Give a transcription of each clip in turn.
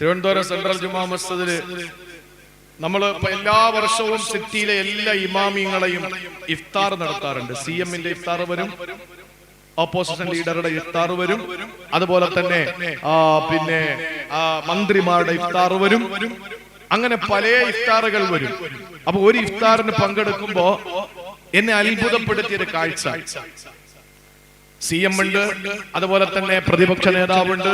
Thiruvananthapuram central ജുമാ മസ്ജിദിൽ നമ്മൾ എല്ലാ വർഷവും സിറ്റിയിലെ എല്ലാ ഇമാമിങ്ങളെയും ഇഫ്താർ നടത്താറുണ്ട്. സി എമ്മിന്റെ ഇഫ്താർ വരും ഓപ്പോസിഷൻ ലീഡറുടെ ഇഫ്താർ വരും അതുപോലെ തന്നെ പിന്നെ മന്ത്രിമാരുടെ ഇഫ്താർ വരും. അങ്ങനെ പല ഇഫ്താറുകൾ വരും. അപ്പൊ ഒരു ഇഫ്താറിന് പങ്കെടുക്കുമ്പോ എന്നെ അത്ഭുതപ്പെടുത്തിയ ഒരു കാഴ്ച. സി എം ഉണ്ട് അതുപോലെ തന്നെ പ്രതിപക്ഷ നേതാവുണ്ട്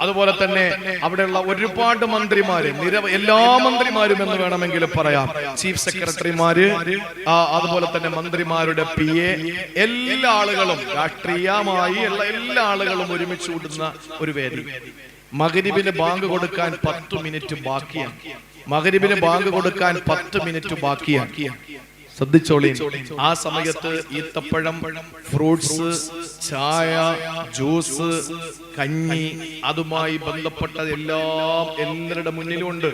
അതുപോലെ തന്നെ അവിടെയുള്ള ഒരുപാട് മന്ത്രിമാര് നിരവ എല്ലാ മന്ത്രിമാരും എന്ന് വേണമെങ്കിൽ പറയാം. ചീഫ് സെക്രട്ടറിമാര് അതുപോലെ തന്നെ മന്ത്രിമാരുടെ പി എ എല്ലാ ആളുകളും രാഷ്ട്രീയമായി ഉള്ള എല്ലാ ആളുകളും ഒരുമിച്ച് കൂടുന്ന ഒരു വേദി. മകരിബിന് ബാങ്ക് കൊടുക്കാൻ പത്ത് മിനിറ്റ് ബാക്കിയാണ്. മകരിബിന് ബാങ്ക് കൊടുക്കാൻ പത്ത് മിനിറ്റ് ബാക്കിയാണ്. ശ്രദ്ധിച്ചോളി ആ സമയത്ത് ഈത്തപ്പഴം ഫ്രൂട്ട്സ് ചായ ജ്യൂസ് കഞ്ഞി അതുമായി ബന്ധപ്പെട്ടത് എല്ലാം എല്ലാവരുടെ മുന്നിലും ഉണ്ട്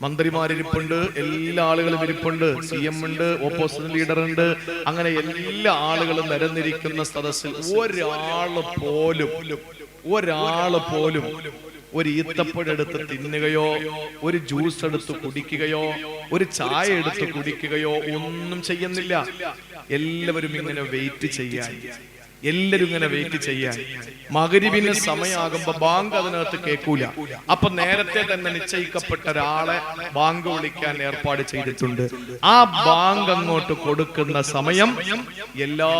മന്ത്രിമാരിരിപ്പുണ്ട് എല്ലാ ആളുകളും ഇരിപ്പുണ്ട് സി എം ഉണ്ട് ഓപ്പോസിഷൻ ലീഡർ ഉണ്ട് അങ്ങനെ എല്ലാ ആളുകളും നിരന്നിരിക്കുന്ന സദസ്സിൽ ഒരാൾ പോലും ഒരാൾ പോലും ഒരു ഈത്തപ്പഴെടുത്ത് തിന്നുകയോ ഒരു ജ്യൂസ് എടുത്ത് കുടിക്കുകയോ ഒരു ചായ എടുത്ത് കുടിക്കുകയോ ഒന്നും ചെയ്യുന്നില്ല. എല്ലാവരും ഇങ്ങനെ വെയിറ്റ് ചെയ്യാൻ. എല്ലാരും ഇങ്ങനെ വെയിറ്റ് ചെയ്യാൻ. മകരിവിന് സമയമാകുമ്പോ ബാങ്ക് അതിനകത്ത് കേൾക്കൂല അപ്പൊ നേരത്തെ തന്നെ നിശ്ചയിക്കപ്പെട്ട ഒരാളെ ബാങ്ക് വിളിക്കാൻ ഏർപ്പാട് ചെയ്തിട്ടുണ്ട്. ആ ബാങ്ക് അങ്ങോട്ട് കൊടുക്കുന്ന സമയം എല്ലാ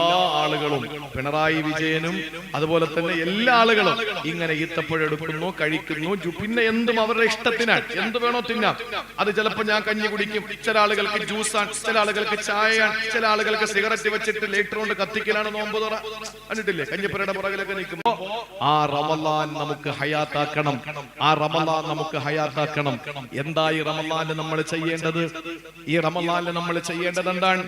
ആളുകളും പിണറായി വിജയനും അതുപോലെ തന്നെ എല്ലാ ആളുകളും ഇങ്ങനെ ഈത്തപ്പഴെടുക്കുന്നു കഴിക്കുന്നു. പിന്നെ എന്തും അവരുടെ ഇഷ്ടത്തിനാണ്. എന്ത് വേണോ തിന്നാം. അത് ചിലപ്പോ ഞാൻ കഞ്ഞി കുടിക്കും. ചില ആളുകൾക്ക് ജ്യൂസാണ് ചില ആളുകൾക്ക് ചായയാണ് ചില ആളുകൾക്ക് സിഗരറ്റ് വെച്ചിട്ട് ലേറ്റർ കൊണ്ട് കത്തിക്കലാണ് നോമ്പ് തുറ. കണ്ടിട്ടില്ലേ? കഞ്ഞിപ്പുരയുടെ പുറകിലൊക്കെ നിൽക്കുമ്പോ ആ റമലാൻ നമുക്ക് ഹയാത്താക്കണം. ആ റമലാൻ നമുക്ക് ഹയാത്താക്കണം. എന്താ ഈ റമലാന് നമ്മൾ ചെയ്യേണ്ടത്? ഈ റമലാന് നമ്മൾ ചെയ്യേണ്ടത് എന്താണ്?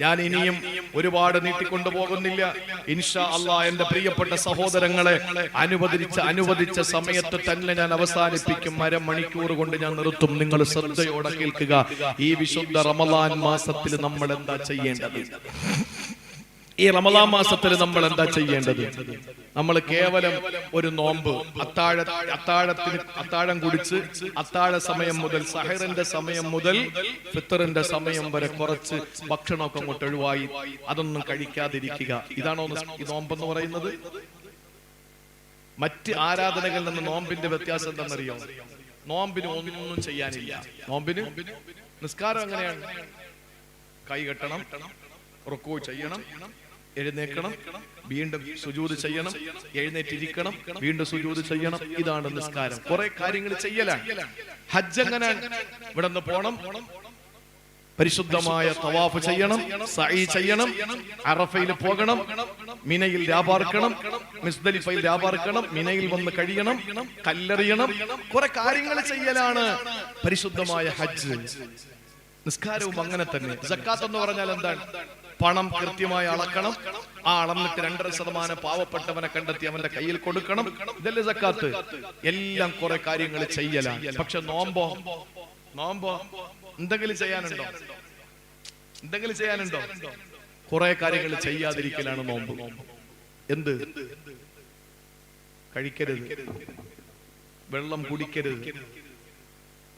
ഞാൻ ഇനിയും ഒരുപാട് നീട്ടിക്കൊണ്ടു പോകുന്നില്ല. ഇൻഷാ അള്ളാ എന്റെ പ്രിയപ്പെട്ട സഹോദരങ്ങളെ അനുവദിച്ച അനുവദിച്ച സമയത്ത് തന്നെ ഞാൻ അവസാനിപ്പിക്കും. അര മണിക്കൂർ കൊണ്ട് ഞാൻ നിർത്തും. നിങ്ങൾ ശ്രദ്ധയോടെ കേൾക്കുക. ഈ വിശുദ്ധ റമലാൻ മാസത്തിൽ നമ്മൾ എന്താ ചെയ്യേണ്ടത്? ഈ റമദാ മാസത്തിൽ നമ്മൾ എന്താ ചെയ്യേണ്ടത്? നമ്മൾ കേവലം ഒരു നോമ്പ് അത്താഴ അത്താഴത്തിന് അത്താഴം കുടിച്ച് അത്താഴ സമയം മുതൽ സഹറിന്റെ സമയം മുതൽ ഫിത്തറിന്റെ സമയം വരെ കുറച്ച് ഭക്ഷണമൊക്കെ അങ്ങോട്ട് ഒഴിവായി. അതൊന്നും കഴിക്കാതിരിക്കുക. ഇതാണോ നോമ്പെന്ന് പറയുന്നത്? മറ്റ് ആരാധനകളിൽ നിന്ന് നോമ്പിന്റെ വ്യത്യാസം എന്താണെന്നറിയോ? നോമ്പിന് ഒന്നും ചെയ്യാനില്ല. നോമ്പിന് നിസ്കാരം എങ്ങനെയാണ്? കൈ കെട്ടണം റുക്കു ചെയ്യണം. എഴുന്നേക്കണം വീണ്ടും സുജൂത് ചെയ്യണം. എഴുന്നേറ്റിരിക്കണം. വീണ്ടും സുജൂത് ചെയ്യണം. ഇതാണ് നിസ്കാരം. കുറെ കാര്യങ്ങൾ ചെയ്യലാണ്. ഹജ്ജ് എങ്ങനെ ഇവിടെ നിന്ന് പോണം. പരിശുദ്ധമായ തവാഫ് ചെയ്യണം. സഈ ചെയ്യണം. അറഫയിൽ പോകണം. മിനയിൽ രാപാർക്കണം. മിസ്ദലിഫയിൽ രാപാർക്കണം. മിനയിൽ വന്ന് കഴിയണം. കല്ലെറിയണം. കുറെ കാര്യങ്ങൾ ചെയ്യലാണ്. പരിശുദ്ധമായ ഹജ്ജ്. നിസ്കാരവും അങ്ങനെ തന്നെ. സക്കാത്ത് എന്ന് പറഞ്ഞാൽ എന്താണ്? പണം കൃത്യമായി അളക്കണം. ആ അളന്നിട്ട് രണ്ടര ശതമാനം പാവപ്പെട്ടവനെ കണ്ടെത്തി അവന്റെ കയ്യിൽ കൊടുക്കണം. ഇതല്ലേ സക്കാത്ത്? എല്ലാം കുറെ കാര്യങ്ങൾ ചെയ്യലാണ്. പക്ഷെ നോമ്പോ? നോമ്പോ? എന്തെങ്കിലും ചെയ്യാനുണ്ടോ? എന്തെങ്കിലും ചെയ്യാനുണ്ടോ? കുറെ കാര്യങ്ങൾ ചെയ്യാതിരിക്കലാണ് നോമ്പ്. എന്ത്? കഴിക്കരുത്. വെള്ളം കുടിക്കരുത്.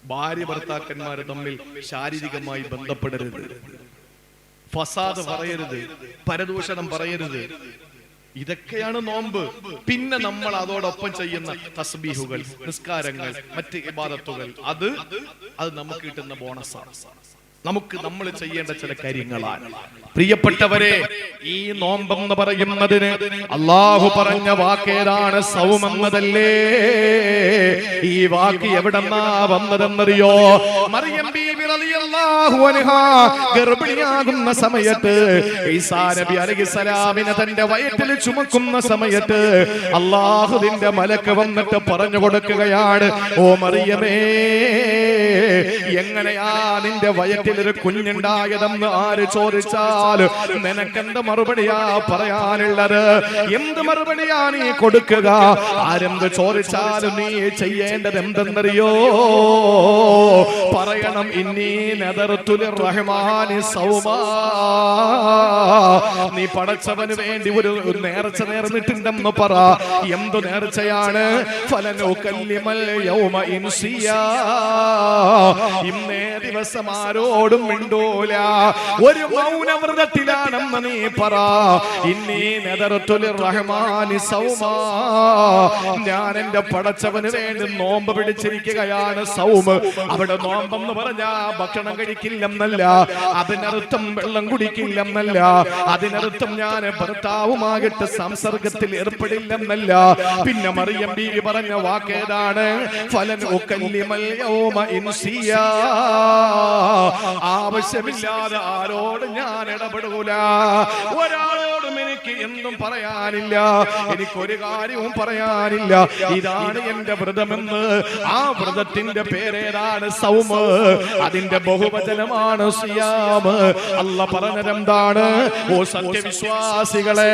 ഭാര്യ ഭർത്താക്കന്മാർ തമ്മിൽ ശാരീരികമായി ബന്ധപ്പെടരുത്. ഫസാദ് പറയരുത്. പരദൂഷണം പറയരുത്. ഇതൊക്കെയാണ് നോമ്പ്. പിന്നെ നമ്മൾ അതോടൊപ്പം ചെയ്യുന്ന തസ്ബീഹുകൾ നിസ്കാരങ്ങൾ മറ്റ് ഇബാദത്തുകൾ. അത് അത് നമുക്ക് കിട്ടുന്ന ബോണസാണ്. നമുക്ക് നമ്മൾ ചെയ്യേണ്ട ചില കാര്യങ്ങളാണ്. പ്രിയപ്പെട്ടവരെ ഈ നോമ്പെന്ന് പറയുന്നതിന് അള്ളാഹു പറഞ്ഞ വാക്കേതാണ് സൗമെന്നതല്ലേ? ഈ വാക്ക് എവിടെന്നാ വന്നതെന്നറിയോ? മറിയം ഗർഭിണിയാകുന്ന സമയത്ത് ഈസാ നബി അലഹിസലാമിനെ തന്റെ വയറ്റിൽ ചുമക്കുന്ന സമയത്ത് അള്ളാഹുവിന്റെ മലക്ക് വന്നിട്ട് പറഞ്ഞു കൊടുക്കുകയാണ് ഓ മറിയമേ എങ്ങനെയാ നിന്റെ വയറ്റിൽ ഒരു കുഞ്ഞുണ്ടായതെന്ന് ആര് ചോദിച്ചാൽ നിനക്കെന്ത് മറുപടിയാ പറയാനുള്ളത്? എന്ത് മറുപടിയാ നീ കൊടുക്കുക? ആരെന്ത് ചോദിച്ചാലും നീ ചെയ്യേണ്ടത് എന്തെന്നറിയോ? പറയണം ഇന്നീ നെതർത്തുലി റഹ്മാനി സൗമാ. നീ പടച്ചവന് വേണ്ടി ഒരു നേർച്ച നേർന്നിട്ടുണ്ടെന്ന് പറ. എന്തു നേർച്ചയാണ്? ഫലനോക്കല്യമൽ യൗമ ഇൻസിയാ. ഇന്നേ ദിവസം ആരോടും മിണ്ടൂല. ഒരു മൗനവ്രതത്തിലാണെന്ന് നീ പറ. ഇന്നീ റഹ്മാനി ഞാൻ എന്റെ പടച്ചവന് വേണ്ടി നോമ്പ് പിടിച്ചിരിക്കുകയാണ് സൗമ്. അവിടെ നോമ്പെന്ന് പറഞ്ഞാ ഭക്ഷണം കഴിക്കില്ലെന്നല്ല അതിനർത്ഥം വെള്ളം കുടിക്കില്ലെന്നല്ല അതിനർത്ഥം ഞാൻ ഭർത്താവുമാകട്ടെ സംസർഗത്തിൽ ഏർപ്പെടില്ലെന്നല്ല. പിന്നെ മറിയം ബീവി പറഞ്ഞ വാക്കേതാണ് ഫലൻ ഉക്കല്ലിമൽ യൗമ ഇൻസിയാ. ആവശ്യമില്ലാതെ ആരോട് ഞാൻ ഇടപെടൂല. ഒരാളോടും എനിക്ക് എന്തും പറയാനില്ല. എനിക്കൊരു കാര്യവും പറയാനില്ല. ഇതാണ് എന്റെ വ്രതമെന്ന്. ആ വ്രതത്തിന്റെ പേരേതാണ് സൗമ്. അതിന്റെ ബഹുവചനമാണ് സിയാമ്. അല്ല പറഞ്ഞതെന്താണ് ഓ സത്യവിശ്വാസികളെ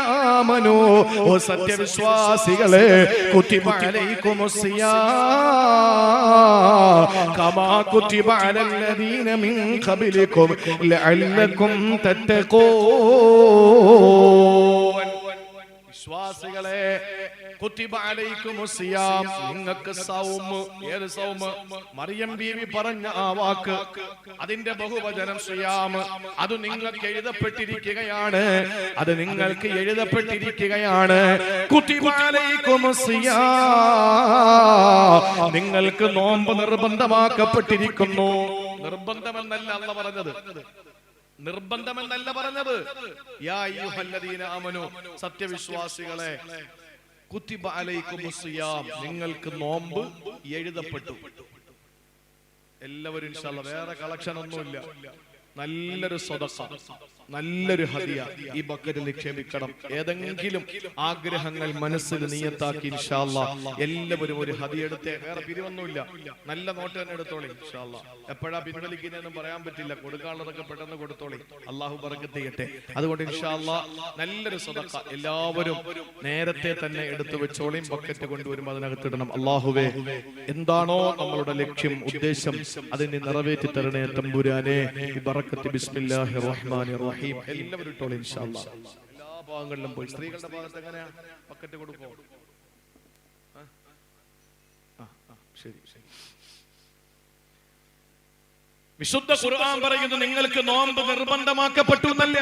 ആമനൂ. ഓ സത്യവിശ്വാസികളെ കുത്തിബ അലൈക്കുമുസ്സിയാ കമാ കുത്തിബ അലല്ലദീന മിൻ വിശ്വാസികളെ നിങ്ങൾക്ക് ഏത് മറിയം ബീവി പറഞ്ഞ ആ വാക്ക്. അതിന്റെ ബഹുവചനം സിയാം. അത് നിങ്ങൾക്ക് എഴുതപ്പെട്ടിരിക്കുകയാണ്. അത് നിങ്ങൾക്ക് എഴുതപ്പെട്ടിരിക്കുകയാണ്. നിങ്ങൾക്ക് നോമ്പ് നിർബന്ധമാക്കപ്പെട്ടിരിക്കുന്നു. നിർബന്ധമെന്നല്ല അല്ല പറഞ്ഞത്. നിർബന്ധമെന്നല്ല പറഞ്ഞത്. സത്യവിശ്വാസികളെ കുത്തിബ അലൈക്കുമുസ് സിയാം. നിങ്ങൾക്ക് നോമ്പ് എഴുതപ്പെട്ടു. എല്ലാവരും വേറെ കളക്ഷൻ ഒന്നുമില്ല. നല്ലൊരു സ്വതസ നല്ലൊരു ഹദിയ ഈ ബക്കറ്റിൽ നിക്ഷേപിക്കണം. ഏതെങ്കിലും ആഗ്രഹങ്ങൾ മനസ്സിൽ നിയത്താക്കി എല്ലാവരും ഒരു ഹദിയ എടുത്തേ വേറെ പിരിവൊന്നുമില്ല. നല്ല നോട്ട് തന്നെ എടുത്തോളി എപ്പോഴാ പിൻവലിക്കുന്നതെന്നും പറയാൻ പറ്റില്ല. കൊടുക്കാനുള്ളതൊക്കെ പെട്ടെന്ന് കൊടുത്തോളി. അള്ളാഹു പറക്കത്ത് ചെയ്യട്ടെ അതുകൊണ്ട് ഇൻഷാല്ല നല്ലൊരു സ്വതക്ക എല്ലാവരും നേരത്തെ തന്നെ എടുത്തു വെച്ചോളിയും ബക്കറ്റ് കൊണ്ടുവരുമ്പോൾ അതിനകത്തിടണം. അള്ളാഹുവേ എന്താണോ നമ്മളുടെ ലക്ഷ്യം ഉദ്ദേശം അതിനെ നിറവേറ്റി തരണേ തമ്പുരാനെ റഹീം. എല്ലാവരും ഇട്ടോളി ഇൻഷാല്ലാ എല്ലാ ഭാഗങ്ങളിലും പോയി. സ്ത്രീകളുടെ ഭാഗത്ത് എങ്ങനെയാ? പക്കറ്റ് ശരി ശരി. വിശുദ്ധ ഖുർആൻ പറയുന്നു നിങ്ങൾക്ക് നോമ്പ് നിർബന്ധമാക്കപ്പെട്ടു എന്നല്ല.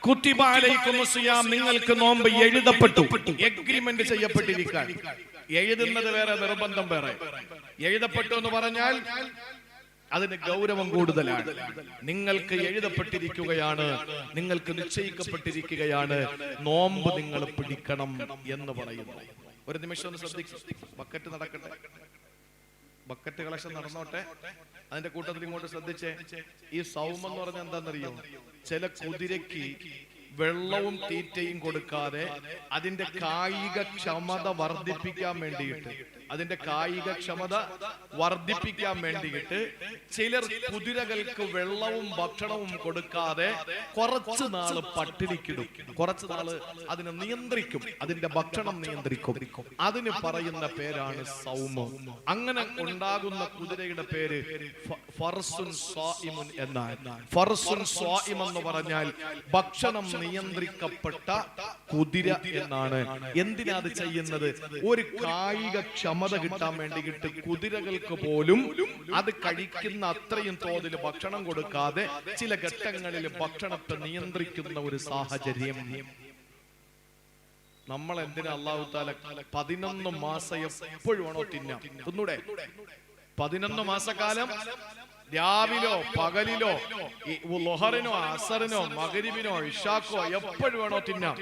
കുത്തിബ അലൈക്കും സിയാം നിങ്ങൾക്ക് നോമ്പ് എഴുതപ്പെട്ടു. എഗ്രിമെന്റ് ചെയ്യപ്പെട്ടിരിക്കാൻ. എഴുതുന്നത് വേറെ നിർബന്ധം വേറെ. എഴുതപ്പെട്ടു എന്ന് പറഞ്ഞാൽ അതിന് ഗൗരവം കൂടുതലാണ്. നിങ്ങൾക്ക് എഴുതപ്പെട്ടിരിക്കുകയാണ് നിങ്ങൾക്ക് നിശ്ചയിക്കപ്പെട്ടിരിക്കുകയാണ്. നോമ്പ് നിങ്ങൾ പിടിക്കണം എന്ന് പറയുന്നു. ഒരു നിമിഷം ഒന്ന് ശ്രദ്ധിക്കും. ബക്കറ്റ് നടക്കട്ടെ. ബക്കറ്റ് കളക്ഷൻ നടന്നോട്ടെ. അതിന്റെ കൂട്ടത്തിൽ ഇങ്ങോട്ട് ശ്രദ്ധിച്ചേ. ഈ സൗമം എന്ന് പറഞ്ഞ എന്താണെന്നറിയോ? ചില കുതിരയ്ക്ക് വെള്ളവും തീറ്റയും കൊടുക്കാതെ അതിന്റെ കായിക ക്ഷമത വർദ്ധിപ്പിക്കാൻ വേണ്ടിയിട്ട് അതിന്റെ കായിക ക്ഷമത വർദ്ധിപ്പിക്കാൻ വേണ്ടിയിട്ട് ചിലർ കുതിരകൾക്ക് വെള്ളവും ഭക്ഷണവും കൊടുക്കാതെ കുറച്ചു നാൾ പട്ടിണിക്കിടും. കുറച്ചു നാൾ അതിനെ നിയന്ത്രിക്കും. അതിന്റെ ഭക്ഷണം നിയന്ത്രിക്കും. അതിന് പറയുന്ന പേരാണ് സൗമ. അങ്ങനെ ഉണ്ടാകുന്ന കുതിരയുടെ പേര് ഫർസുൻ സ്വാഇമുൻ എന്നാണ്. ഫർസുൻ സ്വാഇം എന്ന് പറഞ്ഞാൽ ഭക്ഷണം നിയന്ത്രിക്കപ്പെട്ട കുതിര എന്നാണ്. എന്തിനാ അത് ചെയ്യുന്നത്? ഒരു കായിക ക്ഷമത കിട്ടാൻ വേണ്ടിയിട്ട് കുതിരകൾക്ക് പോലും അത് കഴിക്കുന്ന അത്രയും തോതിൽ ഭക്ഷണം കൊടുക്കാതെ ചില ഘട്ടങ്ങളിൽ ഭക്ഷണത്തെ നിയന്ത്രിക്കുന്ന ഒരു സാഹചര്യം. നമ്മൾ എന്തിനാ അള്ളാഹു താല പതിനൊന്ന് മാസം എപ്പോഴും ആണോ തിന്നാം? ഒന്നുകൂടെ പതിനൊന്ന് മാസക്കാലം രാവിലോ പകലിലോ ലൊഹറിനോ അസറിനോ മകരിബിനോ ഇഷാക്കോ എപ്പോഴും വേണോ തിന്നാം.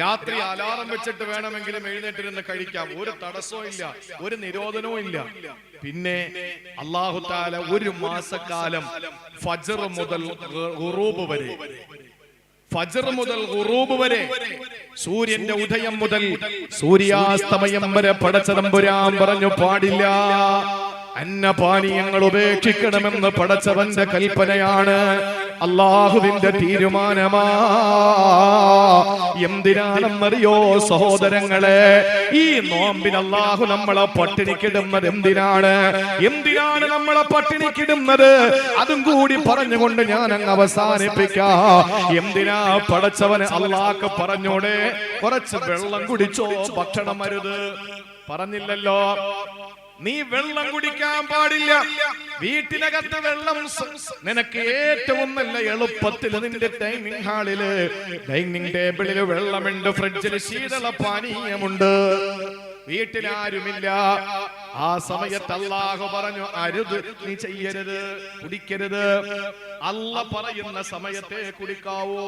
രാത്രി അലാറം വെച്ചിട്ട് വേണമെങ്കിലും എഴുന്നേറ്റിരുന്ന് കഴിക്കാം. ഒരു തടസ്സവും ഇല്ല ഒരു നിരോധനവും ഇല്ല. പിന്നെ അള്ളാഹു താല ഒരു മാസക്കാലം ഫജർ മുതൽ ഉറൂബ് വരെ. ഫജർ മുതൽ ഉറൂബ് വരെ. സൂര്യന്റെ ഉദയം മുതൽ സൂര്യാസ്തമയം വരെ പടച്ചതമ്പുരാൻ പറഞ്ഞു പാടില്ല. അന്നപാനീയങ്ങൾ ഉപേക്ഷിക്കണമെന്ന് പടച്ചവന്റെ കൽപ്പനയാണ്. അള്ളാഹുവിന്റെ തീരുമാനമാ. എന്തിനാണെന്നറിയോ സഹോദരങ്ങളെ? ഈ നോമ്പിൽ അള്ളാഹു നമ്മളെ പട്ടിണിക്കിടുന്നത് എന്തിനാണ്? എന്തിനാണ് നമ്മളെ പട്ടിണിക്കിടുന്നത്? അതും കൂടി പറഞ്ഞുകൊണ്ട് ഞാൻ അങ്ങ് അവസാനിപ്പിക്കാ. എന്തിനാ പടച്ചവന് അള്ളാഹ് പറഞ്ഞോടെ? കുറച്ച് വെള്ളം കുടിച്ചോ? ഭക്ഷണം അരുത്. പറഞ്ഞില്ലല്ലോ. നീ വെള്ളം കുടിക്കാൻ പാടില്ല. വീട്ടിനകത്ത് വെള്ളം നിനക്ക് ഏറ്റവും നല്ല എളുപ്പത്തിൽ നിന്റെ ഡൈനിങ് ഹാളിൽ ഡൈനിങ് ടേബിളിൽ വെള്ളമുണ്ട്. ഫ്രിഡ്ജിൽ ശീതള പാനീയമുണ്ട്. വീട്ടിലാരുമില്ല ആ സമയത്ത് അള്ളാഹു പറഞ്ഞു അരുത് നീ ചെയ്യരുത് കുടിക്കരുത്. അല്ല പറയുന്ന സമയത്തെ കുടിക്കാവൂ.